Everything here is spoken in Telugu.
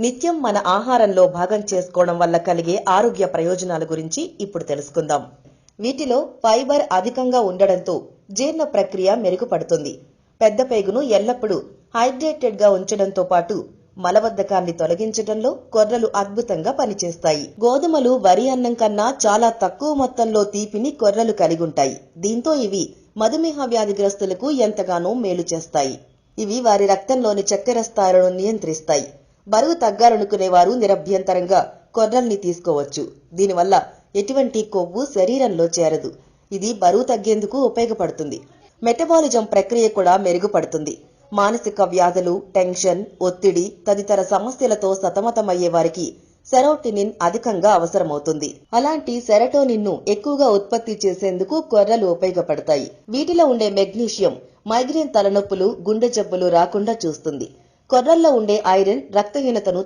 నిత్యం మన ఆహారంలో భాగం చేసుకోవడం వల్ల కలిగే ఆరోగ్య ప్రయోజనాల గురించి ఇప్పుడు తెలుసుకుందాం. వీటిలో ఫైబర్ అధికంగా ఉండడంతో జీర్ణ ప్రక్రియ మెరుగుపడుతుంది. పెద్ద పేగును ఎల్లప్పుడూ హైడ్రేటెడ్గా ఉంచడంతో పాటు మలబద్ధకాన్ని తొలగించడంలో కొర్రలు అద్భుతంగా పనిచేస్తాయి. గోధుమలు వరి అన్నం కన్నా చాలా తక్కువ మొత్తంలో తీపిని కొర్రలు కలిగి ఉంటాయి. దీంతో ఇవి మధుమేహ వ్యాధిగ్రస్తులకు ఎంతగానో మేలు చేస్తాయి. ఇవి వారి రక్తంలోని చక్కెర స్థాయిలను నియంత్రిస్తాయి. బరువు తగ్గాలనుకునేవారు నిరభ్యంతరంగా కొర్రల్ని తీసుకోవచ్చు. దీనివల్ల ఎటువంటి కొవ్వు శరీరంలో చేరదు. ఇది బరువు తగ్గేందుకు ఉపయోగపడుతుంది. మెటబాలిజం ప్రక్రియ కూడా మెరుగుపడుతుంది. మానసిక వ్యాధులు టెన్షన్ ఒత్తిడి తదితర సమస్యలతో సతమతమయ్యే వారికి సెరోటినిన్ అధికంగా అవసరమవుతుంది. అలాంటి సెరటోనిన్ను ఎక్కువగా ఉత్పత్తి చేసేందుకు కొర్రలు ఉపయోగపడతాయి. వీటిలో ఉండే మెగ్నీషియం మైగ్రేన్ తలనొప్పులు గుండె జబ్బులు రాకుండా చూస్తుంది. కొర్రల్లో ఉండే ఐరన్ రక్తహీనతను